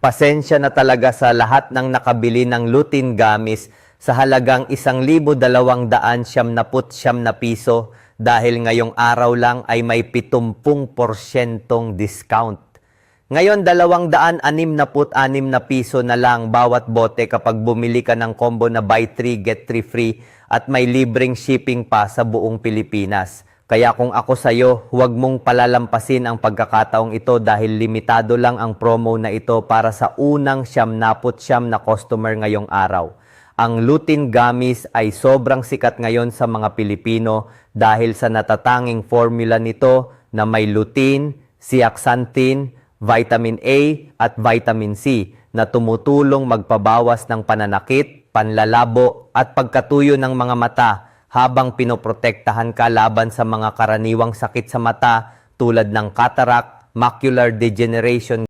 Pasensya na talaga sa lahat ng nakabili ng lutin gamis sa halagang 1,200 siyam na put siyam na piso dahil ngayong araw lang ay may 70% discount. Ngayon, 266 na piso na lang bawat bote kapag bumili ka ng combo na buy 3 get 3 free at may libreng shipping pa sa buong Pilipinas. Kaya kung ako sa'yo, huwag mong palalampasin ang pagkakataong ito dahil limitado lang ang promo na ito para sa unang siyam naput siyam na customer ngayong araw. Ang lutin gamis ay sobrang sikat ngayon sa mga Pilipino dahil sa natatanging formula nito na may lutein, zeaxanthin, vitamin A at vitamin C na tumutulong magpabawas ng pananakit, panlalabo at pagkatuyo ng mga mata habang pinoprotektahan ka laban sa mga karaniwang sakit sa mata tulad ng cataract, macular degeneration,